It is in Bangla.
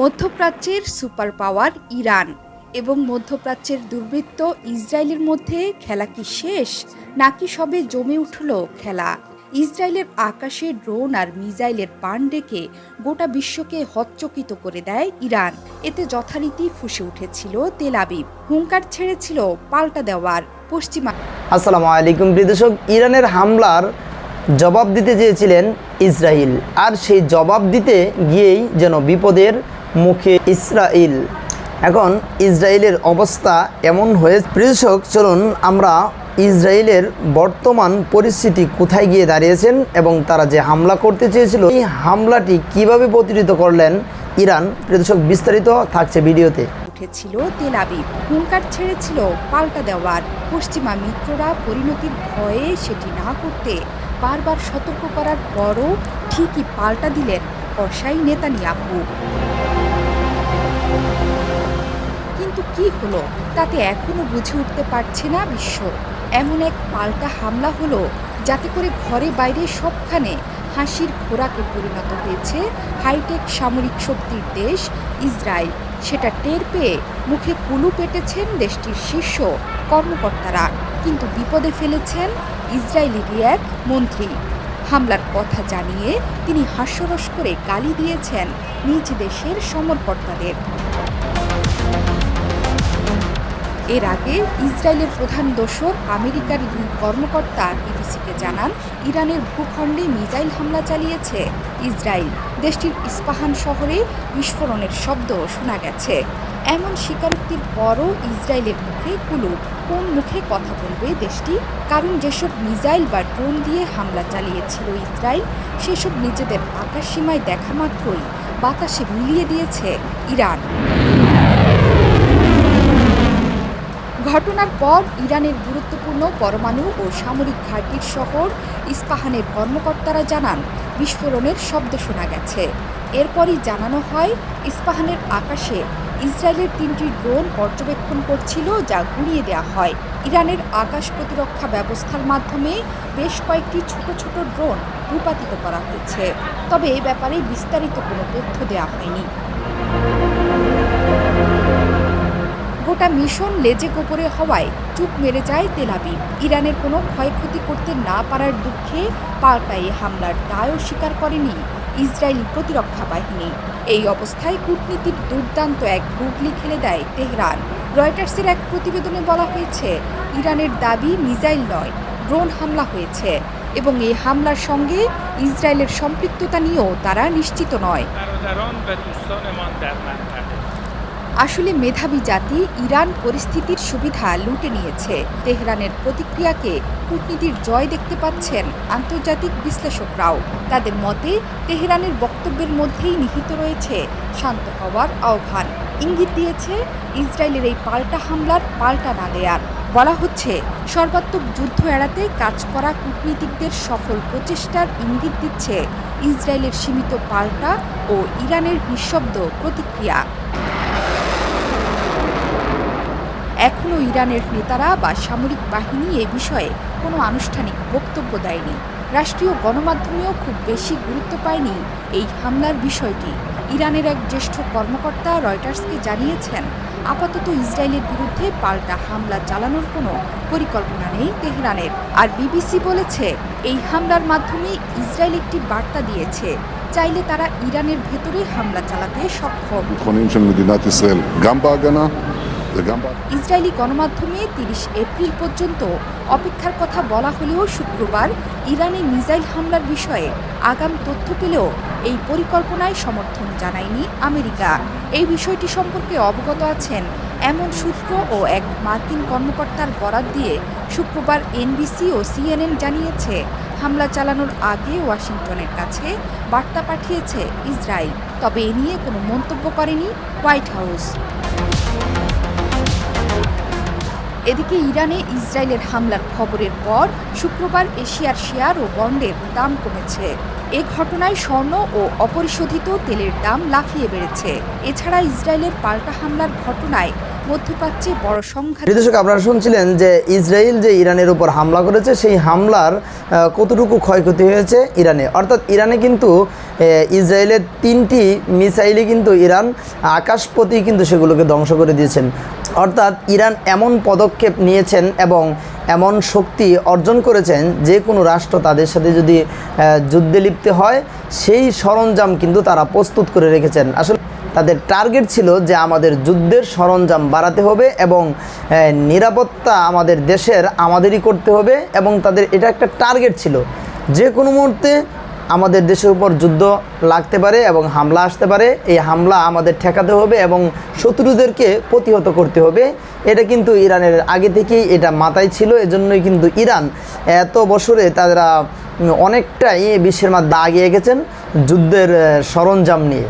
মধ্যপ্রাচ্যের সুপার পাওয়ার ইরান এবং মধ্যপ্রাচ্যের দুর্বৃত্ত ইসরায়েলের মধ্যে খেলা কি শেষ, নাকি সবে জমে উঠল খেলা? ইসরায়েলের আকাশে ড্রোন আর মিসাইলের পান ডেকে গোটা বিশ্বকে হচ্চকিত করে দেয় ইরান। এতে যথারীতি ফুসে উঠেছিল তেল আবিব। হুঙ্কার ছেড়েছিল পাল্টা দেওয়ার পশ্চিমা আসসালামু আলাইকুম দর্শক, ইরানের হামলার জবাব দিতে চেয়েছিলেন ইসরায়েল আর সেই জবাব দিতে গিয়েই যেন বিপদের মুখে ইসরায়েল এখন ইসরায়েলের অবস্থা এমন হয়ে প্রিয় দর্শক চলুন আমরা ইসরায়েলের বর্তমান পরিস্থিতি কোথায় গিয়ে দাঁড়িয়েছেন এবং তারা যে হামলা করতে চেয়েছিল, এই হামলাটি কীভাবে প্রতিহত করলেন ইরান? প্রিয় দর্শক বিস্তারিত থাকছে ভিডিওতে। উঠেছিল তেল আবিব, হুঙ্কার ছেড়েছিল পাল্টা দেওয়ার। পশ্চিমা মিত্ররা পরিণতির ভয়ে সেটি না করতে বারবার সতর্ক করার পরও ঠিকই পাল্টা দিলেন কসাই নেতানিয়াহু। কিন্তু কি হলো? তাতে এখনও বুঝে উঠতে পারছে না বিশ্ব। এমন এক পাল্টা হামলা হলো, যাতে করে ঘরে বাইরে সবখানে হাসির খোরাকে পরিণত হয়েছে হাইটেক সামরিক শক্তির দেশ ইসরায়েল। সেটা টের পেয়ে মুখে কুলু পেটেছেন দেশটির শীর্ষ কর্মকর্তারা। কিন্তু বিপদে ফেলেছেন ইসরায়েলি এক মন্ত্রী। হামলার কথা জানিয়ে তিনি হাস্যরস করে গালি দিয়েছেন নিজ দেশের সমরকর্তাদের। এর আগে ইসরায়েলের প্রধান দোসর আমেরিকার দুই কর্মকর্তা বিবিসিকে জানান, ইরানের ভূখণ্ডে মিসাইল হামলা চালিয়েছে ইসরায়েল। দেশটির ইস্পাহান শহরে বিস্ফোরণের শব্দ শোনা গেছে। এমন স্বীকারোক্তির পরও ইসরায়েলের মুখে কুলু। কোন মুখে কথা বলবে দেশটি? কারণ যেসব মিসাইল বা ড্রোন দিয়ে হামলা চালিয়েছিল ইসরায়েল, সেসব নিজেদের আকাশসীমায় দেখা মাত্রই বাতাসে মিলিয়ে দিয়েছে ইরান। ঘটনার পর ইরানের গুরুত্বপূর্ণ পরমাণু ও সামরিক ঘাঁটির শহর ইস্পাহানের কর্মকর্তারা জানান, বিস্ফোরণের শব্দ শোনা গেছে। এরপরই জানানো হয়, ইস্পাহানের আকাশে ইসরায়েলের তিনটি ড্রোন পর্যবেক্ষণ করছিল যা গুড়িয়ে দেওয়া হয়। ইরানের আকাশ প্রতিরক্ষা ব্যবস্থার মাধ্যমে বেশ কয়েকটি ছোট ছোট ড্রোন ভূপাতিত করা হয়েছে। তবে এ ব্যাপারে বিস্তারিত কোনো তথ্য দেওয়া হয়নি। গোটা মিশন লেজে গোপরে হওয়ায় চুপ মেরে যায় তেলাবি ইরানের কোনো ক্ষয়ক্ষতি করতে না পারার দুঃখে পাল্টাই হামলার দায়ও স্বীকার করেনি ইসরায়েলি প্রতিরক্ষা বাহিনী। এই অবস্থায় কূটনীতির দুর্দান্ত এক গুগলি খেলে দেয় তেহরান। রয়টার্সের এক প্রতিবেদনে বলা হয়েছে, ইরানের দাবি মিসাইল নয়, ড্রোন হামলা হয়েছে এবং এই হামলার সঙ্গে ইসরায়েলের সম্পৃক্ততা নিয়েও তারা নিশ্চিত নয়। আসলে মেধাবী জাতি ইরান পরিস্থিতির সুবিধা লুটে নিয়েছে। তেহরানের প্রতিক্রিয়াকে কূটনীতির জয় দেখতে পাচ্ছেন আন্তর্জাতিক বিশ্লেষকরাও। তাদের মতে, তেহরানের বক্তব্যের মধ্যেই নিহিত রয়েছে, শান্ত হওয়ার আহ্বান। ইঙ্গিত দিয়েছে, ইসরায়েলের এই পাল্টা হামলার পাল্টা না দেয়ার। বলা হচ্ছে, সর্বাত্মক যুদ্ধ এড়াতে কাজ করা কূটনীতিকদের সফল প্রচেষ্টার ইঙ্গিত দিচ্ছে ইসরায়েলের সীমিত পাল্টা ও ইরানের নিঃশব্দ প্রতিক্রিয়া। এখনও ইরানের নেতারা বা সামরিক বাহিনী এ বিষয়ে কোনো আনুষ্ঠানিক বক্তব্য দেয়নি। রাষ্ট্রীয় গণমাধ্যমেও খুব বেশি গুরুত্ব পায়নি এই হামলার বিষয়টি। ইরানের এক জ্যেষ্ঠ কর্মকর্তা রয়টার্সকে জানিয়েছেন, আপাতত ইসরায়েলের বিরুদ্ধে পাল্টা হামলা চালানোর কোনো পরিকল্পনা নেই তেহরানের। আর বিবিসি বলেছে, এই হামলার মাধ্যমে ইসরায়েল একটি বার্তা দিয়েছে, চাইলে তারা ইরানের ভেতরে হামলা চালাতে সক্ষম। ইসরায়েলি গণমাধ্যমে তিরিশ এপ্রিল পর্যন্ত অপেক্ষার কথা বলা হলেও শুক্রবার ইরানে মিসাইল হামলার বিষয়ে আগাম তথ্য পেলেও এই পরিকল্পনায় সমর্থন জানায়নি আমেরিকা। এই বিষয়টি সম্পর্কে অবগত আছেন এমন সূত্র ও এক মার্কিন কর্মকর্তার বরাত দিয়ে শুক্রবার এনবিসি ও সিএনএন জানিয়েছে, হামলা চালানোর আগে ওয়াশিংটনের কাছে বার্তা পাঠিয়েছে ইসরায়েল। তবে এ নিয়ে কোনো মন্তব্য করেনি হোয়াইট হাউস। এদিকে ইরানে ইসরায়েলের হামলার খবরের পর শুক্রবার এশিয়ার শেয়ার ও বন্ডের দাম কমেছে। এ ঘটনায় স্বর্ণ ও অপরিশোধিত তেলের দাম লাফিয়ে বেড়েছে। এছাড়া ইসরায়েলের পাল্টা হামলার ঘটনায় মধ্যপ্রাচ্যে বড় সংঘাত প্রিয় দর্শক, আপনারা শুনছিলেন যে ইসরায়েল যে ইরানের উপর হামলা করেছে, সেই হামলার কতটুকু ক্ষয়ক্ষতি হয়েছে ইরানে। অর্থাৎ ইরানে কিন্তু ইসরায়েলের তিনটি মিসাইলই কিন্তু ইরান আকাশপতি কিন্তু সেগুলোকে ধ্বংস করে দিয়েছেন। অর্থাৎ ইরান এমন পদক্ষেপ নিয়েছেন এবং এমন শক্তি অর্জন করেছেন যে কোনো রাষ্ট্র তাদের সাথে যদি যুদ্ধে লিপ্ত হয়, সেই সরঞ্জাম কিন্তু তারা প্রস্তুত করে রেখেছেন। আসলে তাদের টার্গেট ছিল যে আমাদের যুদ্ধের সরঞ্জাম বাড়াতে হবে এবং নিরাপত্তা আমাদের দেশের আমাদেরই করতে হবে এবং তাদের এটা একটা টার্গেট ছিল। যে কোনো মুহূর্তে আমাদের দেশের উপর যুদ্ধ লাগতে পারে এবং হামলা আসতে পারে। এই হামলা আমাদের ঠেকাতে হবে এবং শত্রুদেরকে প্রতিহত করতে হবে। এটা কিন্তু ইরানের আগে থেকেই এটা মাথায় ছিল। এজন্যই কিন্তু ইরান এত বছরে তারা অনেকটাই বিশ্বের মধ্যে আগিয়ে গেছেন যুদ্ধের সরঞ্জাম নিয়ে।